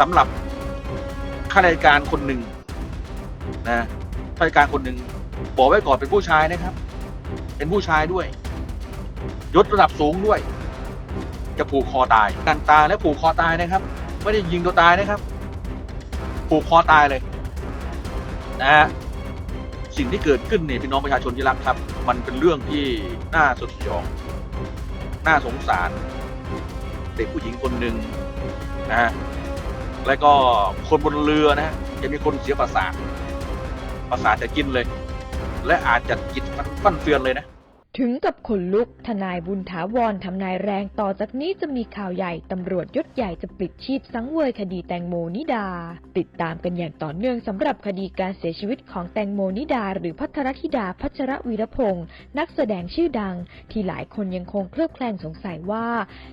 สำหรับข้าราชการคนหนึ่งนะข้าราชการคนหนึ่งบอกไว้ก่อนเป็นผู้ชายนะครับ เป็นผู้ชายด้วยยศระดับสูงด้วย จะผูกคอตายการตายและผูกคอตายนะครับ ไม่ได้ยิงตัวตายนะครับ ผูกคอตายเลยนะฮะสิ่งที่เกิดขึ้นเนี่ยพี่น้องประชาชนที่รักครับ มันเป็นเรื่องที่น่าสดสยองน่าสงสาร เด็กผู้หญิงคนหนึ่งนะฮะ แล้วก็คนบนเรือนะฮะจะมีคนเสียประสาทประสาทจะกินเลย และอาจจะกินฟั่นเฟือนเลยนะ ถึงกับขนลุก ทนายบุญถาวรทำนายแรงต่อจากนี้จะมีข่าวใหญ่ตำรวจยศใหญ่จะปลิดชีพสังเวยคดีแตงโมนิดา ติดตามกันอย่างต่อเนื่องสำหรับคดีการเสียชีวิตของแตงโมนิดา หรือพัทรธิดาพัชรวีรพงศ์นักแสดงชื่อดัง ที่หลายคนยังคงเคลือบแคลงสงสัยว่า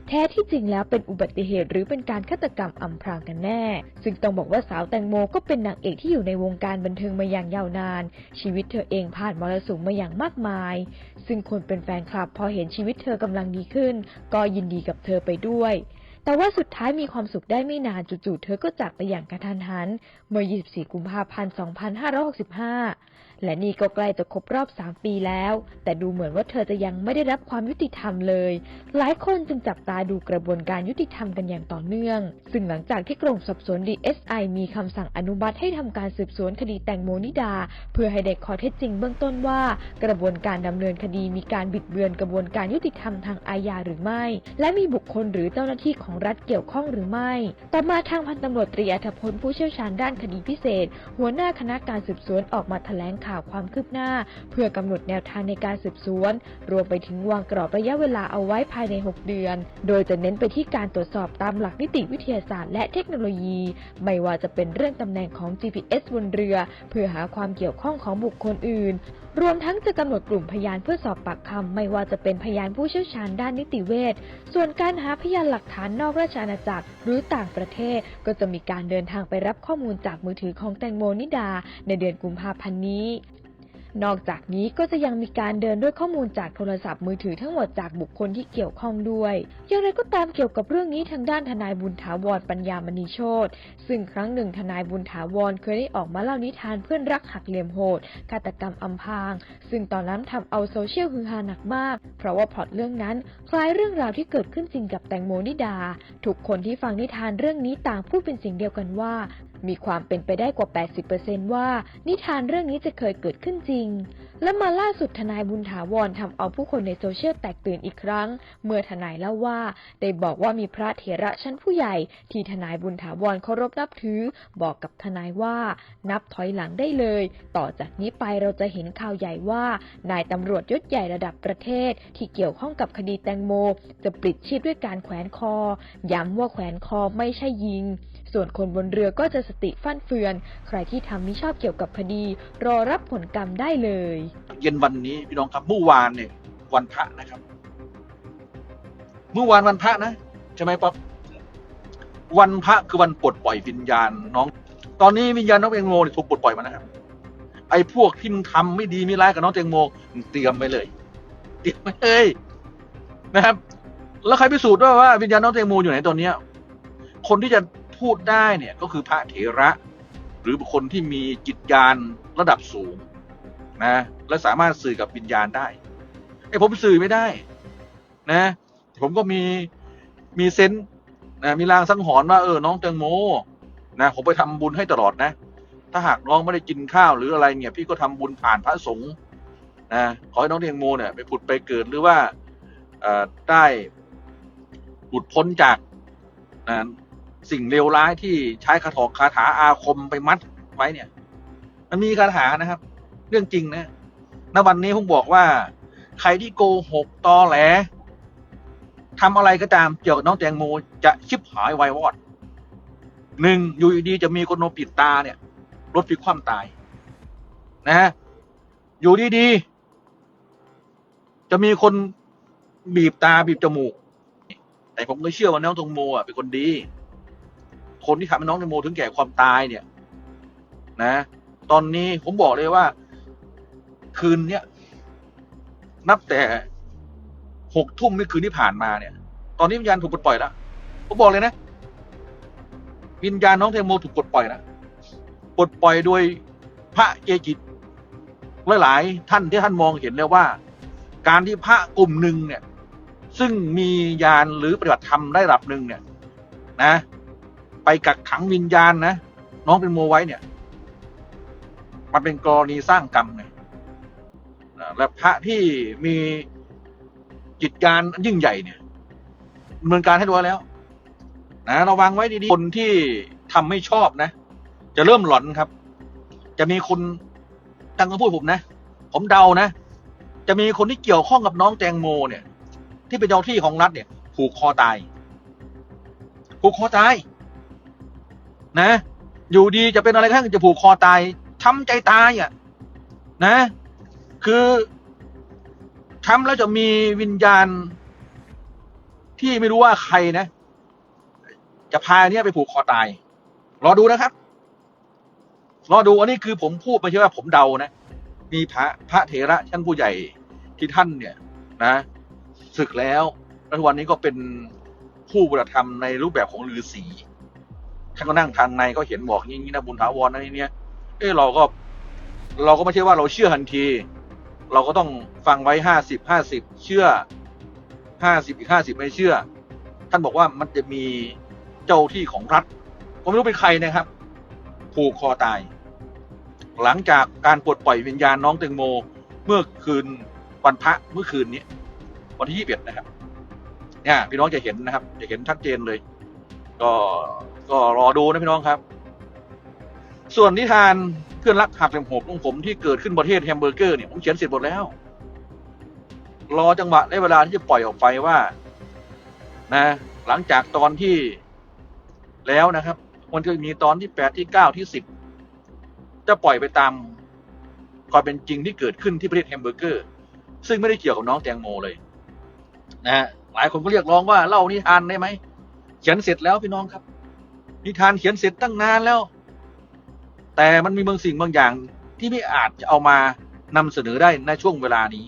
แท้ที่จริงแล้วเป็นอุบัติเหตุหรือเป็นการฆาตกรรมอำพรางกันแน่ ซึ่งต้องบอกว่าสาวแตงโมก็เป็นนางเอกที่อยู่ในวงการบันเทิงมาอย่างยาวนาน ชีวิตเธอเองผ่านมรสุมมาอย่างมากมาย ซึ่งคนเป็นแฟนคลับ พอเห็นชีวิตเธอกำลังดีขึ้น ก็ยินดีกับเธอไปด้วย แต่ว่าสุดท้ายมีความสุขได้ไม่นานจู่ๆเธอก็จากไปอย่างกระทันหัน เมื่อ 24 กุมภาพันธ์ 2565 และนี่ก็ใกล้จะครบรอบ 3 ปีแล้ว แต่ดูเหมือนว่าเธอจะยังไม่ได้รับความยุติธรรมเลย หลายคนจึงจับตาดูกระบวนการยุติธรรมกันอย่างต่อเนื่อง ซึ่งหลังจากที่กรมสอบสวน DSI มีคำสั่งอนุมัติให้ทำการสืบสวนคดีแตงโมนิดา เพื่อให้ได้ข้อเท็จจริงเบื้องต้นว่า กระบวนการดำเนินคดีมีการบิดเบือนกระบวนการยุติธรรมทางอาญาหรือไม่ และมีบุคคลหรือเจ้าหน้าที่ของรัฐเกี่ยวข้องหรือไม่ ต่อมาทางพันตำรวจตรีอัธพลผู้เชี่ยวชาญด้านคดีพิเศษ หัวหน้าคณะการสืบสวนออกมาแถลงข่าวความคืบหน้า เพื่อกำหนดแนวทางในการสืบสวน รวมไปถึงวางกรอบระยะเวลาเอาไว้ภายใน 6 เดือน โดยจะเน้นไปที่การตรวจสอบตามหลักนิติวิทยาศาสตร์และเทคโนโลยี ไม่ว่าจะเป็นเรื่องตำแหน่งของ GPS บนเรือ เพื่อหาความเกี่ยวข้องของบุคคลอื่น รวมทั้งจะกำหนดกลุ่มพยานเพื่อสอบปากคำไม่ว่าจะเป็นพยานผู้เชี่ยวชาญด้านนิติเวชส่วนการหาพยานหลักฐานนอกราชอาณาจักรหรือต่างประเทศ ก็จะมีการเดินทางไปรับข้อมูลจากมือถือของแตงโมนิดา ในเดือนกุมภาพันธ์นี้ นอกจากนี้ก็จะยังมีการเดินด้วยข้อมูลจากโทรศัพท์มือถือทั้งหมดจากบุคคลที่เกี่ยวข้องด้วย อย่างไรก็ตามเกี่ยวกับเรื่องนี้ทางด้านทนายบุญถาวรปัญญามณีโชตซึ่งครั้งหนึ่งทนายบุญถาวรเคยได้ออกมาเล่านิทานเพื่อนรักหักเหลี่ยมโหดฆาตกรรมอำพราง ซึ่งตอนนั้นทำเอาโซเชียลฮือฮาหนักมาก เพราะว่าพล็อตเรื่องนั้นคล้ายเรื่องราวที่เกิดขึ้นจริงกับแตงโมนิดา ทุกคนที่ฟังนิทานเรื่องนี้ต่างพูดเป็นเสียงเดียวกันว่า มีความเป็นไปได้กว่า 80%ว่า นิทานเรื่องนี้จะเคยเกิดขึ้นจริง และมาล่าสุดทนายบุญถาวรทำเอาผู้คนในโซเชียลแตกตื่นอีกครั้ง เมื่อทนายเล่าว่า ได้บอกว่ามีพระเถระชั้นผู้ใหญ่ ที่ทนายบุญถาวรเคารพนับถือ บอกกับทนายว่า นับถอยหลังได้เลย ต่อจากนี้ไปเราจะเห็นข่าวใหญ่ว่า นายตำรวจยศใหญ่ระดับประเทศ ที่เกี่ยวข้องกับคดีแตงโม จะปลิดชีพด้วยการแขวนคอ ย้ำว่าแขวนคอไม่ใช่ยิง ส่วนคนบนเรือก็จะสติฟั่นเฟือน ใครที่ทำมิชอบเกี่ยวกับคดี รอรับผลกรรมได้เลย เย็นวันนี้พี่น้องครับเมื่อวานเนี่ยวันพระนะครับ เมื่อวานวันพระนะใช่ไหมป๊อปวันพระคือวันปลดปล่อยวิญญาณน้อง ตอนนี้วิญญาณน้องแตงโมเนี่ยถูกปลดปล่อยมานะครับ ไอ้พวกที่มึงทำไม่ดีไม่ร้ายกับน้องแตงโมเตรียมไปเลยเตรียมไปเลยนะครับ แล้วใครพิสูจน์ว่าว่าวิญญาณน้องแตงโมอยู่ไหนตอนเนี้ย คนที่จะ พูดได้เนี่ยก็คือพระเถระ หรือบุคคลที่มีจิตญาณระดับสูงนะและสามารถสื่อกับวิญญาณได้ไอ้ผมสื่อไม่ได้นะผมก็มีมีเซนส์นะมีรางสังหรณ์ว่าเออน้องแตงโมนะผมไปทำบุญให้ตลอดนะ ถ้าหากน้องไม่ได้กินข้าวหรืออะไรเนี่ยพี่ก็ทำบุญผ่านพระสงฆ์นะขอให้น้องแตงโมเนี่ยไปผุดไปเกิดหรือว่าได้หลุดพ้นจากนะ สิ่งเลวร้ายที่ใช้คาถอกคาถาอาคมไปมัดไว้เนี่ย มันมีคาถานะครับ เรื่องจริงนะณวันนี้ผมบอกว่า ใครที่โกหกตอแหลทำอะไรก็ตามเกี่ยวกับน้องแตงโมจะชิบหายวายวอดหนึ่งอยู่ดีๆจะมีคนมาปิดตาเนี่ยรถพลิกคว่ำตาย นะฮะอยู่ดีๆจะมีคนบีบตาบีบจมูก แต่ผมก็เชื่อว่าน้องแตงโมอะเป็นคนดี คนที่ทำให้น้องแตงโมถึงแก่ความตายเนี่ย นะ ตอนนี้ผมบอกเลยว่า คืนเนี้ยนับแต่หกทุ่มเมื่คืนที่ผ่านมาเนี่ย ตอนนี้วิญญาณถูกปลดปล่อยแล้วผมบอกเลยนะ วิญญาณน้องแตงโมถูกปลดปล่อยนะปลดปล่อยโดยพระเกจิหลายๆท่านที่ท่านมองเห็นแล้วว่า การที่พระกลุ่มหนึ่งเนี่ย ซึ่งมียานหรือปฏิบัติธรรมได้ระดับหนึ่งเนี่ย นะ ไปกักขังวิญญาณนะน้องเป็นโมไว้เนี่ย มันเป็นกรณีสร้างกรรมไงและพระที่มีจิตการยิ่งใหญ่เนี่ยดำเมือนการให้ดูแล้วนะระวังไว้ดีๆ คนที่ทำไม่ชอบนะ จะเริ่มหลอนครับ จะมีคนจังก็พูดผมนะ ผมเดานะ จะมีคนที่เกี่ยวข้องกับน้องแตงโมเนี่ย ที่เป็นเจ้าที่ของรัฐเนี่ย ผูกคอตายผูกคอตาย นะ อยู่ดีจะเป็นอะไรข้างจะผูกคอตายทำใจตายอะนะ คือทำแล้วจะมีวิญญาณ ที่ไม่รู้ว่าใครนะ จะพาเนี่ยไปผูกคอตาย รอดูนะครับ รอดูอันนี้คือผมพูดไม่ใช่ว่าผมเดานะมีพระพระเถระชั้นผู้ใหญ่ที่ท่านเนี่ยนะศึกแล้วแล้วทุกวันนี้ก็เป็นผู้ปฏิบัติธรรมในรูปแบบของฤาษี ท่านก็นั่งทางในก็เห็นบอกอย่างนี้นะบุญถาวรนะนี่เนี่ยเออเราก็ เราก็ไม่ใช่ว่าเราเชื่อทันที เราก็ต้องฟังไว้ห้าสิบห้าสิบเชื่อห้าสิบอีกห้าสิบไม่เชื่อ ท่านบอกว่ามันจะมีเจ้าที่ของรัฐผมไม่รู้เป็นใครนะครับ ผูกคอตาย หลังจากการปลดปล่อยวิญญาณน้องแตงโม เมื่อคืนวันพระเมื่อคืนนี้วันที่ยี่สิบเอ็ดนะครับ เนี่ยพี่น้องจะเห็นนะครับ จะเห็นชัดเจนเลย ก็ ก็รอดูนะพี่น้องครับ ส่วนนิทานเพื่อนรักหักเหลี่ยมโหดของผมที่เกิดขึ้นประเทศแฮมเบอร์เกอร์เนี่ยผมเขียนเสร็จหมดแล้ว รอจังหวะในเวลาที่จะปล่อยออกไปว่า นะ หลังจากตอนที่แล้วนะครับ มันก็มีตอนที่แปดที่เก้าที่สิบจะปล่อยไปตามความเป็นจริงที่เกิดขึ้นที่ประเทศแฮมเบอร์เกอร์ ซึ่งไม่ได้เกี่ยวกับน้องแตงโมเลย นะฮะหลายคนก็เรียกร้องว่าเล่านิทานได้ไหมเขียนเสร็จแล้วพี่น้องครับ นิทานเขียนเสร็จตั้งนานแล้ว แต่มันมีบางสิ่งบางอย่างที่ไม่อาจจะเอามานำเสนอได้ในช่วงเวลานี้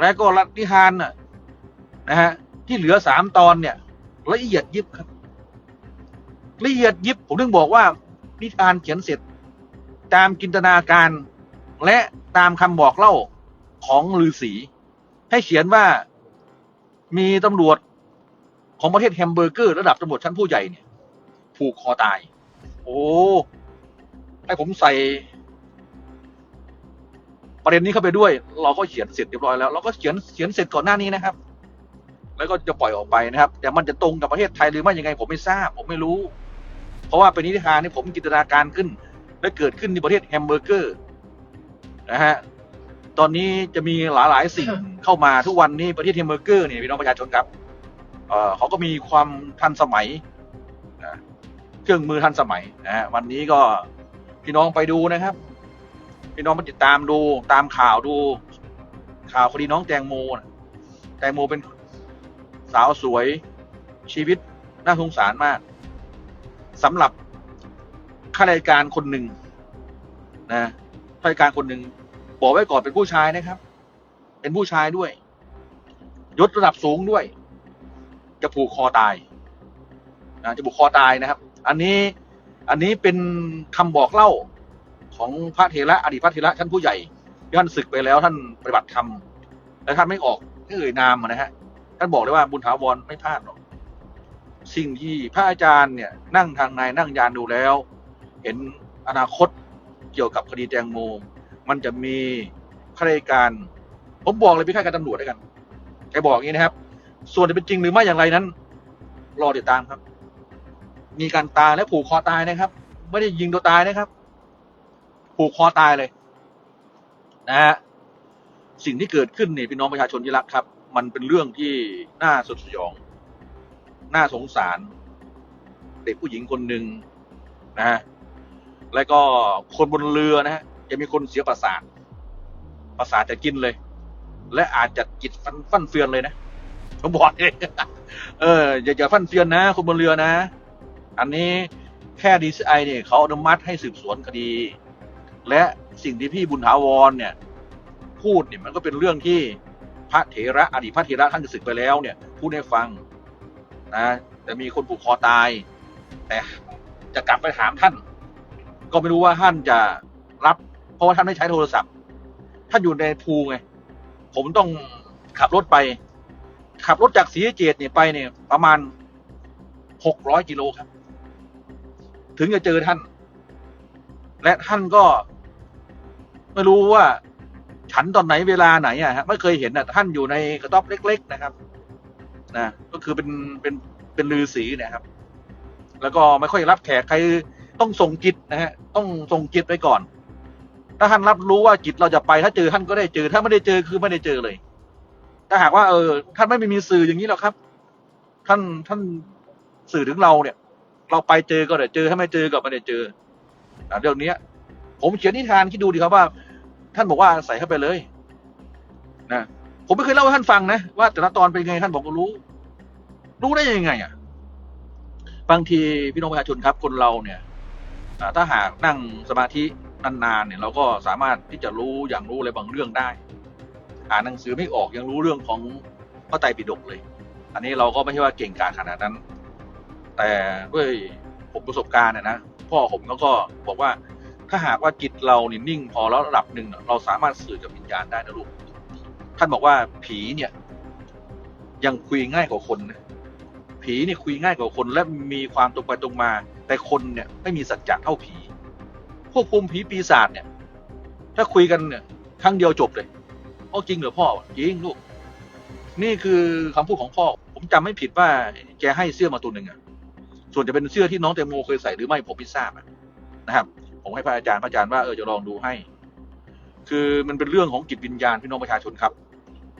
และก็รันิทานนะนะฮะที่เหลือสามตอนเนี่ย ละเอียดยิบครับ ละเอียดยิบผมถึงบอกว่า นิทานเขียนเสร็จ ตามจินตนาการและตามคำบอกเล่าของฤาษีให้เขียนว่ามีตำรวจ ของประเทศแฮมเบอร์เกอร์ระดับตำรวจชั้นผู้ใหญ่เนี่ย ผูกคอตาย โอ้ให้ผมใส่ ประเด็นนี้เข้าไปด้วย เราก็เขียนเสร็จเรียบร้อยแล้วเราก็เขียนเขียนเสร็จก่อนหน้านี้นะครับ แล้วก็จะปล่อยออกไปนะครับ แต่มันจะตรงกับประเทศไทยหรือไม่ยังไง ผมไม่ทราบ ผมไม่รู้ เพราะว่าเป็นนิทานที่ผมจินตนาการขึ้น และเกิดขึ้นในประเทศแฮมเบอร์เกอร์นะฮะตอนนี้จะมีหลายหลายๆสิ่งเข้ามาทุกวันนี้ประเทศแฮมเบอร์เกอร์เนี่ยพี่น้องประชาชนครับ เขาก็มีความทันสมัยนะเครื่องมือทันสมัยนะฮะวันนี้ก็พี่น้องไปดูนะครับ พี่น้องมาติดตามดูตามข่าวดู ข่าวคดีน้องแตงโมนะแตงโมเป็นสาวสวยชีวิตน่าสงสารมากสำหรับข้าราชการคนหนึ่งนะข้าราชการคนหนึ่งบอกไว้ก่อนเป็นผู้ชายนะครับ เป็นผู้ชายด้วยยศระดับสูงด้วย จะผูกคอตายนะจะผูกคอตายนะครับ อันนี้อันนี้เป็นคำบอกเล่าของพระเถระอดีตพระเถระท่านผู้ใหญ่ที่ท่านศึกไปแล้วท่านปฏิบัติธรรมและท่านไม่ออกไม่เอ่ยนามนะฮะท่านบอกเลยว่าบุญถาวรไม่พลาดหรอกสิ่งที่พระอาจารย์เนี่ย นั่งทางในนั่งยานดูแล้ว เห็นอนาคตเกี่ยวกับคดีแตงโม มันจะมีข้าราชการ ผมบอกเลยพี่ข้าการตำรวจด้วยกันแกบอกอย่างนี้นะครับ ส่วนจะเป็นจริงหรือไม่อย่างไรนั้น รอติดตามครับ มีการตายและผูกคอตายนะครับ ไม่ได้ยิงตัวตายนะครับ ผูกคอตายเลย นะฮะสิ่งที่เกิดขึ้นเนี่ยพี่น้องประชาชนที่รักครับ มันเป็นเรื่องที่น่าสดสยอง น่าสงสาร เด็กผู้หญิงคนหนึ่งนะฮะแล้วก็คนบนเรือนะฮะจะมีคนเสียประสาทประสาทจะกินเลย และอาจจะจิตฟันฟันเฟือนเลยนะ ผมบอกเลยเอออย่าอย่าฟันเฟือนนะคนบนเรือนะ อันนี้แค่ดีซีไอเนี่ยเขาอนุมัติให้สืบสวนคดี และสิ่งที่พี่บุญถาวรเนี่ย พูดเนี่ยมันก็เป็นเรื่องที่พระเถระอดีตพระเถระท่านศึกไปแล้วเนี่ยพูดให้ฟังนะแต่มีคนผูกคอตาย แต่จะกลับไปถามท่าน ก็ไม่รู้ว่าท่านจะรับ เพราะว่าท่านไม่ใช้โทรศัพท์ท่านอยู่ในภูไง ผมต้องขับรถไป ขับรถจากศรีเจดเนี่ยไปเนี่ยประมาณหกร้อยกิโลครับ ถึงจะเจอท่าน และท่านก็ไม่รู้ว่า ฉันตอนไหนเวลาไหนอะฮะไม่เคยเห็นอะท่านอยู่ในกระต๊อบเล็ก ๆ นะครับ นะก็คือเป็นเป็นเป็นลือสีนะครับ แล้วก็ไม่ค่อยรับแขกใครต้องส่งจิตนะฮะต้องส่งจิตไปก่อน ถ้าท่านรับรู้ว่าจิตเราจะไปถ้าเจอท่านก็ได้เจอ ถ้าไม่ได้เจอคือไม่ได้เจอเลย ถ้าหากว่าเออท่านไม่มีสื่ออย่างนี้หรอกครับ ท่านท่านสื่อถึงเราเนี่ย เราไปเจอก็ได้เจอถ้าไม่เจอก็ไม่ได้เจอเรื่องนี้ผมเขียนนิทานคิดดูดีครับว่า ท่านบอกว่าใส่เข้าไปเลยนะผมไม่เคยเล่าให้ท่านฟังนะว่าแต่ละตอนเป็นไงท่านบอกก็รู้ รู้ได้ยังไง อะ บางทีพี่น้องประชาชนครับ คนเราเนี่ยถ้าหากนั่งสมาธินานๆเนี่ย เราก็สามารถที่จะรู้อย่างรู้อะไรบางเรื่องได้ อ่านหนังสือไม่ออกยังรู้เรื่องของพระไตรปิฎกเลย อันนี้เราก็ไม่ใช่ว่าเก่งกาจขนาดนั้น แต่ด้วยผมประสบการณ์นะนะพ่อผมแล้วก็บอกว่าถ้าหากว่าจิตเราเนี่ยนิ่ง พอแล้วระดับหนึ่งเราสามารถสื่อกับวิญญาณได้นะลูกท่านบอกว่าผีเนี่ย ยังคุยง่ายกว่าคนนะผีเนี่ยคุยง่ายกว่าคนและมีความตรงไปตรงมา แต่คนเนี่ยไม่มีสัจจะเท่าผีควบคุมผีปีศาจเนี่ย ถ้าคุยกันเนี่ยครั้งเดียวจบเลย โอ้จริงเหรอพ่อจริงลูก นี่คือคำพูดของพ่อ ผมจำไม่ผิดว่าแกให้เสื้อมาตัวหนึ่งอะส่วนจะเป็นเสื้อที่น้องแตงโมเคยใส่หรือไม่ผมไม่ทราบนะครับ ผมให้พระอาจารย์พระอาจารย์ว่าเออจะลองดูให้ คือมันเป็นเรื่องของจิตวิญญาณพี่น้องประชาชนครับ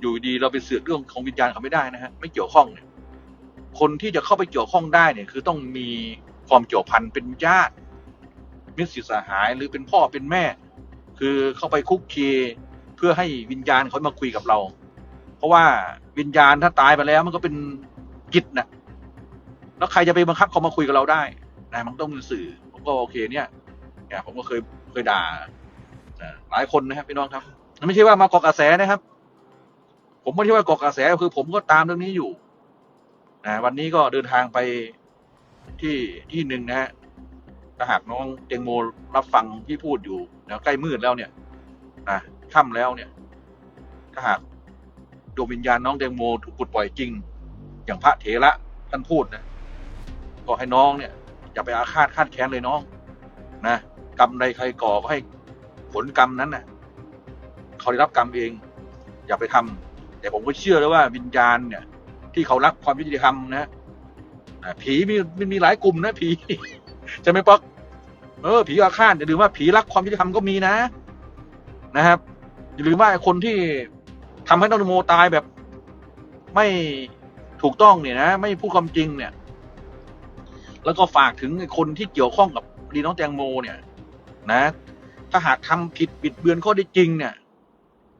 อยู่ดีเราไปเสือกเรื่องของวิญญาณเขาไม่ได้นะฮะไม่เกี่ยวข้องเนี่ยคนที่จะเข้าไปเกี่ยวข้องได้เนี่ย คือต้องมีความเกี่ยวพันเป็นญาติมิตรสหายหรือเป็นพ่อเป็นแม่ คือเข้าไปคุกคี พื่อให้วิญญาณเขามาคุยกับเรา เพราะว่าวิญญาณถ้าตายไปแล้ว มันก็เป็นจิตนะแล้วใครจะไปบังคับเขามาคุยกับเราได้นะมันต้องมีสื่อ ผมก็โอเคเนี่ยเนี่ยผมก็เคยเคยด่าหลายคนนะครับพี่น้องครับไม่ใช่ว่ามาเกาะกระแสนะครับ ผมไม่ใช่ว่าเกาะกระแสคือ ผมก็ตามเรื่องนี้อยู่นะวันนี้ก็เดินทางไปที่ที่หนึ่งนะฮะถ้าหากน้องเตงโมรับฟังที่พูดอยู่แล้วใกล้มืดแล้วเนี่ยนะ ค่ำแล้วเนี่ย ถ้าหากดวงวิญญาณน้องเตงโมถูกปลดปล่อยจริง อย่างพระเถระท่านพูดนะก็ให้น้องเนี่ย อย่าไปอาฆาตคาดแค้นเลยน้อง นะกรรมใดใครก่อก็ให้ผลกรรมนั้นนะเขาได้รับกรรมเอง อย่าไปทำแต่ผมก็เชื่อเลยว่าวิญญาณเนี่ย ที่เขารักความยุติธรรมนะผีมีมันมีหลายกลุ่มนะผีใช่ไหมป๊อกเออผีอาฆาตอย่าลืมว่าผีรักความยุติธรรมก็มีนะ นะครับ อย่าลืมว่าคนที่ทำให้นองโมตายแบบไม่ถูกต้องเนี่ยนะ ไม่พูดความจริงเนี่ย แล้วก็ฝากถึงไอ้คนที่เกี่ยวข้องกับคดีน้องแตงโมเนี่ย นะ ถ้าหากทำผิดบิดเบือนข้อได้จริงเนี่ย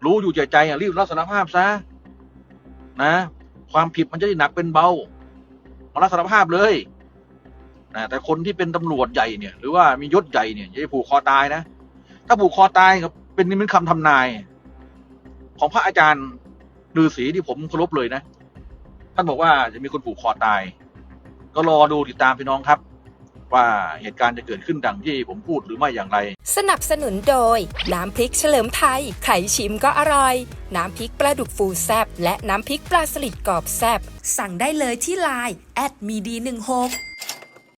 รู้อยู่ใจใจอะรีบรับสารภาพซะนะ ความผิดมันจะได้หนักเป็นเบามารับสารภาพเลยนะแต่คนที่เป็นตำรวจใหญ่เนี่ย หรือว่ามียศใหญ่เนี่ยอย่าไปผูกคอตายนะ ถ้าผูกคอตายครับเป็นนิมิตคำทำนาย ของพระอาจารย์ฤาษีที่ผมเคารพเลยนะ ท่านบอกว่าจะมีคนผูกคอตาย ก็รอดูติดตามพี่น้องครับ ว่าเหตุการณ์จะเกิดขึ้นดังที่ผมพูดหรือไม่อย่างไร สนับสนุนโดย น้ำพริกเฉลิมไทยใครชิมก็อร่อย น้ำพริกปลาดุกฟูแซบและน้ำพริกปลาสลิดกรอบแซบสั่งได้เลยที่ไลน์แอดมีดี16